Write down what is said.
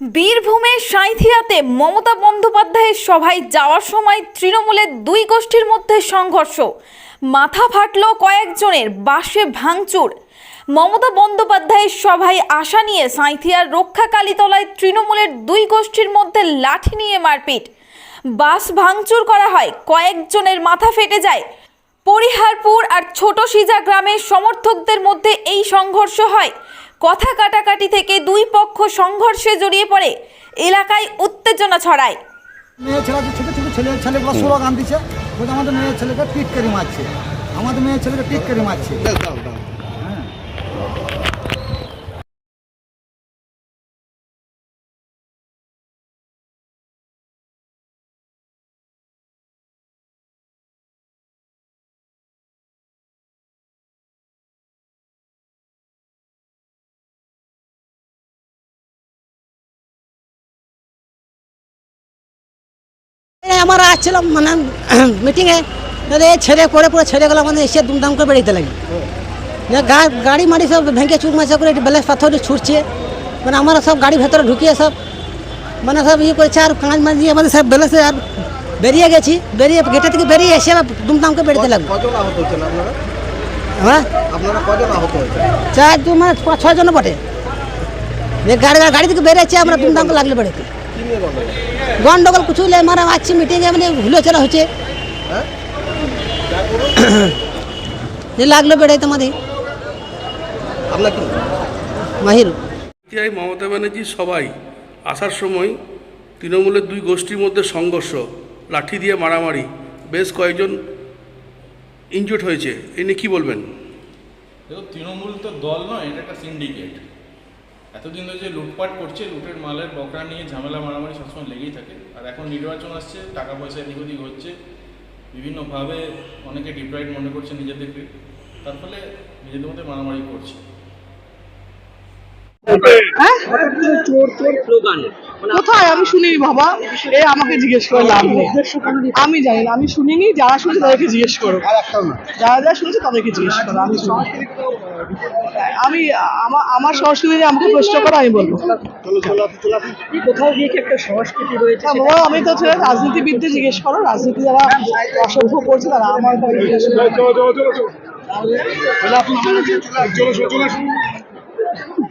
বীরভূমের সাঁইথিয়াতে মমতা বন্দ্যোপাধ্যায়ের সভায় যাওয়ার সময় তৃণমূলের দুই গোষ্ঠীর মধ্যে সংঘর্ষ। মাথা ফাটল কয়েকজনের, বাসে ভাঙচুর। মমতা বন্দ্যোপাধ্যায়ের সভায় আসা নিয়ে সাঁইথিয়ার রক্ষাকালীতলায় তৃণমূলের দুই গোষ্ঠীর মধ্যে লাঠি নিয়ে মারপিট। বাস ভাঙচুর করা হয়, কয়েকজনের মাথা ফেটে যায়। পরিহারপুর আর ছোট সিজা গ্রামের সমর্থকদের মধ্যে এই সংঘর্ষ হয়। কথা কাটাকাটি থেকে দুই পক্ষ সংঘর্ষে জড়িয়ে পড়ে। এলাকায় উত্তেজনা ছড়ায়। মেয়ে ছেলে আছে, ছোটো ছোটো ছেলে ছেলেগুলো স্লোগান দিচ্ছে আমাদের মেয়ে ছেলেকে পিট করে মারছে। আমাদের মেয়ে ছেলেকে পিট করে মারছে আমরা আসছিলাম মানে মিটিংয়ে ছেড়ে পড়ে পড়ে ছেড়ে গেলাম আমাদের এসে দুমদাম করে বেরিয়ে লাগে। গাড়ি মাড়ি সব ভেঙে চুর মাচা করে বেলেস পাথর ছুটছে। মানে আমরা সব গাড়ি ভেতরে ঢুকিয়ে সব মানে সব ইয়ে করেছে আর কাঁচ মাছ দিয়ে আমাদের সব বেলেসে আর বেরিয়ে গেছি। বেরিয়ে গেটে থেকে বেরিয়ে এসে আবার দুমদাম করে বেরিয়ে লাগল হ্যাঁ? চার দু মানে পাঁচ ছয় জন বটে। গাড়ি গাড়ি থেকে বেরিয়েছে আমরা দুমদাম করে লাগলে নিয়ে গন্ডগোল কিছু মানে আসছি মিটিংয়ে মানে হুলোচনা হচ্ছে হ্যাঁ লাগল বেড়াইতে আমাদের। আপনার কি? মাহির। মমতা ব্যানার্জি সবাই আসার সময় তৃণমূলের দুই গোষ্ঠীর মধ্যে সংঘর্ষ লাঠি দিয়ে মারামারি বেশ কয়েকজন ইনজুর্ড হয়েছে। এ নিয়ে কী বলবেন? দেখো তৃণমূল তো দল নয় এটা একটা সিন্ডিকেট এতদিন ধরে যে লুটপাট করছে লুটের মালের বকরা নিয়ে ঝামেলা মারামারি সবসময় লেগেই থাকে আর এখন নির্বাচন আসছে টাকা পয়সা এদিক ওদিক হচ্ছে বিভিন্নভাবে অনেকে ডিপ্রাইড মনে করছে নিজেদেরকে তার ফলে নিজেদের মধ্যে মারামারি করছে কোথায়? আমি শুনিনি বাবা। এ আমাকে জিজ্ঞেস করে লাভ নেই। আমি জানি না আমি শুনিনি যারা শুনছে তাদেরকে জিজ্ঞেস করো। যারা যারা শুনছে তাদেরকে জিজ্ঞেস করো আমি। আমি আমার সংস্কৃতি নিয়ে আমাকে প্রশ্ন করো আমি বলব। কোথাও গিয়ে কি একটা সংস্কৃতি রয়েছে হ্যাঁ, বাবা আমি তো ছেলে রাজনীতিবিদদের জিজ্ঞেস করো রাজনীতি যারা অসভ্য করছে তারা আমার কাছে জিজ্ঞেস করো।